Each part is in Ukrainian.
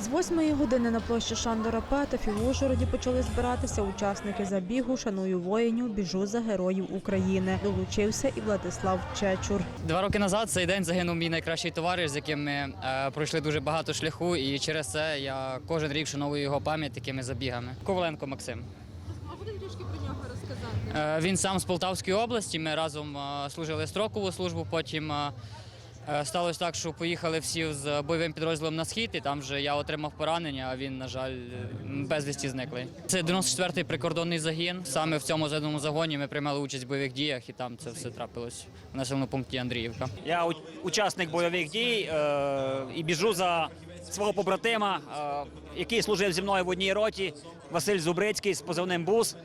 З восьмої години на площі Шандора Петефів в Ужгороді почали збиратися учасники забігу «Шаную воїнів, біжу за героїв України». Долучився і Владислав Чечур. Два роки назад цей день загинув мій найкращий товариш, з яким ми е, пройшли дуже багато шляху, і через це я кожен рік вшановую його пам'ять такими забігами. Коваленко Максим. Можете трішки про нього розказати? Е, він сам з Полтавської області. Ми разом е, служили строкову службу. Потім сталося так, що поїхали всі з бойовим підрозділом на схід, і там вже я отримав поранення. А він, на жаль, е, безвісті зниклий. Це 94-й прикордонний загін. Саме в цьому задному загоні ми приймали участь в бойових діях, і там це все трапилось в населеному пункті Андріївка. Я учасник бойових дій е, і біжу за свого побратима, е, який служив зі мною в одній роті, Василь Зубрицький з позивним БУС.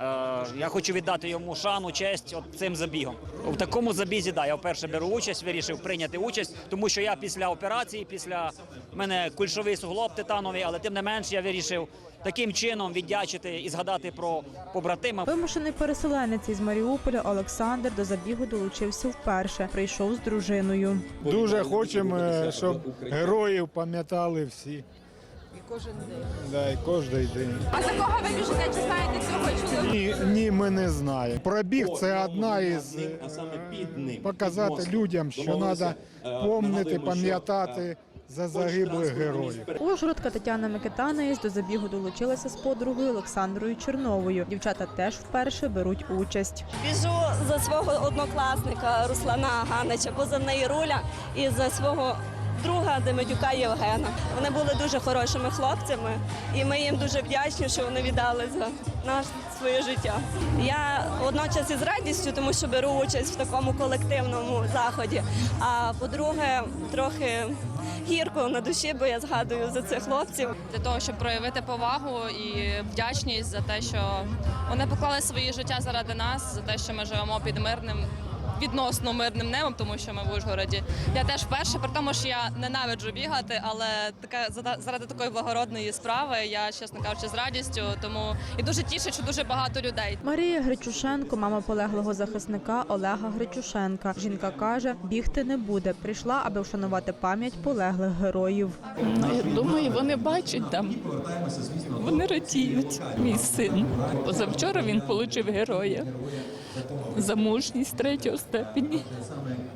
Е, я хочу віддати йому шану, честь от цим забігом. В такому забізі, да, я вперше беру участь, вирішив прийняти участь, тому що я після операції, після мене кульшовий суглоб титановий, але тим не менш я вирішив таким чином віддячити і згадати про побратима. Вимушений переселенець із Маріуполя Олександр до забігу долучився вперше. Прийшов з дружиною. Дуже хочемо, е, щоб героїв пам'ятали всі. І кожен день. Да, і кожен день. А за кого ви біжите? Чи знаєте цього чоловіка? Ні, ні, ми не знаємо. Пробіг це одна із е, показати людям, що треба помнити, пам'ятати за загиблих героїв. Ужгородка Тетяна Микитанець до забігу долучилася з подругою Олександрою Черновою. Дівчата теж вперше беруть участь. Біжу за свого однокласника Руслана Ганича, позивний руля, і за свого друга Демидюка Євгена. Вони були дуже хорошими хлопцями, і ми їм дуже вдячні, що вони віддали за наш своє життя. Я водночас із радістю, тому що беру участь в такому колективному заході. А по-друге, трохи гірко на душі, бо я згадую за цих хлопців. для того, щоб проявити повагу і вдячність за те, що вони поклали своє життя заради нас, за те, що ми живемо під мирним. Відносно мирним небом, тому що ми в Ужгороді. Я теж вперше, при тому, що я ненавиджу бігати, але така зада- заради такої благородної справи я, чесно кажучи, з радістю. Тому і дуже тішу, що дуже багато людей. Марія Гречушенко, мама полеглого захисника Олега Гречушенка. Жінка каже, бігти не буде. Прийшла, аби вшанувати пам'ять полеглих героїв. Ну, я думаю, вони бачать там. Вони радіють. Мій син. Позавчора він отримав героя за мужність третього степені.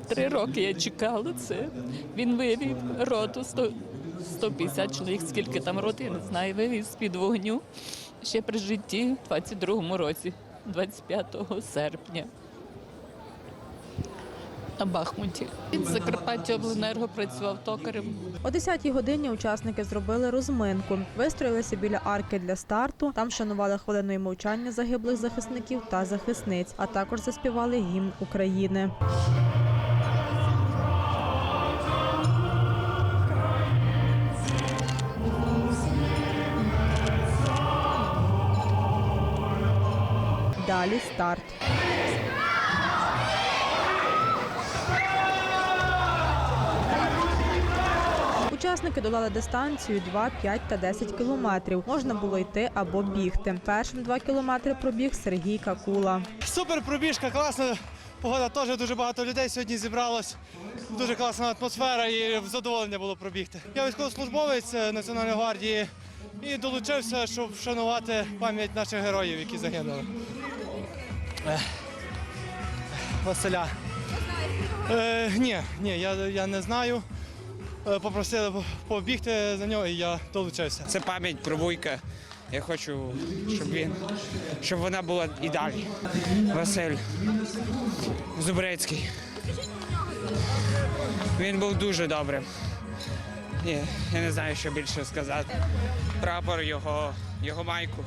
Три роки я чекала це. Він вивів роту 100, 150 чоловік, скільки там роти, я не знаю, вивів з-під вогню ще при житті в 22-му році, 25 серпня. На Бахмуті. Від Закарпаття обленерго працював токарем. О 10-й годині учасники зробили розминку, вистроїлися біля арки для старту. Там шанували хвилиною мовчання загиблих захисників та захисниць, а також заспівали гімн України. Далі старт. Учасники долали дистанцію 2, 5 та 10 кілометрів. Можна було йти або бігти. Першим 2 кілометри пробіг Сергій Какула. Супер пробіжка, класна. Погода теж дуже багато людей сьогодні зібралось. Дуже класна атмосфера і задоволення було пробігти. Я військовослужбовець е, Національної гвардії і долучився, щоб вшанувати пам'ять наших героїв, які загинули. Василя. Е, ні, ні, я, я не знаю. Е, Попросили побігти за нього і я долучився. Це пам'ять про Вуйка. Я хочу, щоб він, щоб вона була і далі. Василь Зубрецький. Він був дуже добрим. Я не знаю, що більше сказати. Прапор його, його майку,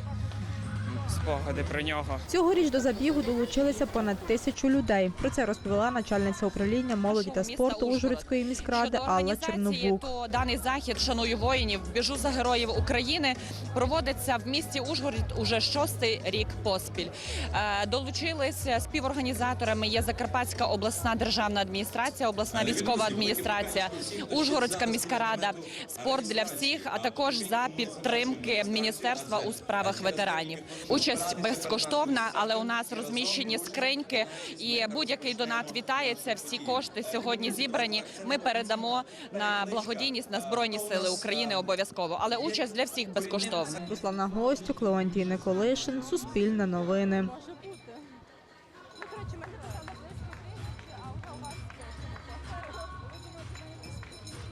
спогади про нього. Цьогоріч до забігу долучилися понад тисячу людей. Про це розповіла начальниця управління молоді та спорту Ужгородської міськради Алла Чернобук. То даний захід шаную воїнів, біжу за героїв України проводиться в місті Ужгород уже шостий рік поспіль. Е, Долучилися співорганізаторами. Є Закарпатська обласна державна адміністрація, обласна військова адміністрація, Ужгородська міська рада, спорт для всіх, а також за підтримки міністерства у справах ветеранів. Участь безкоштовна, але у нас розміщені скриньки, і будь-який донат вітається. Всі кошти сьогодні зібрані. Ми передамо на благодійність на збройні сили України обов'язково. Але участь для всіх безкоштовна. Руслана Гостюк, Леонтій Николишин, Суспільне новини.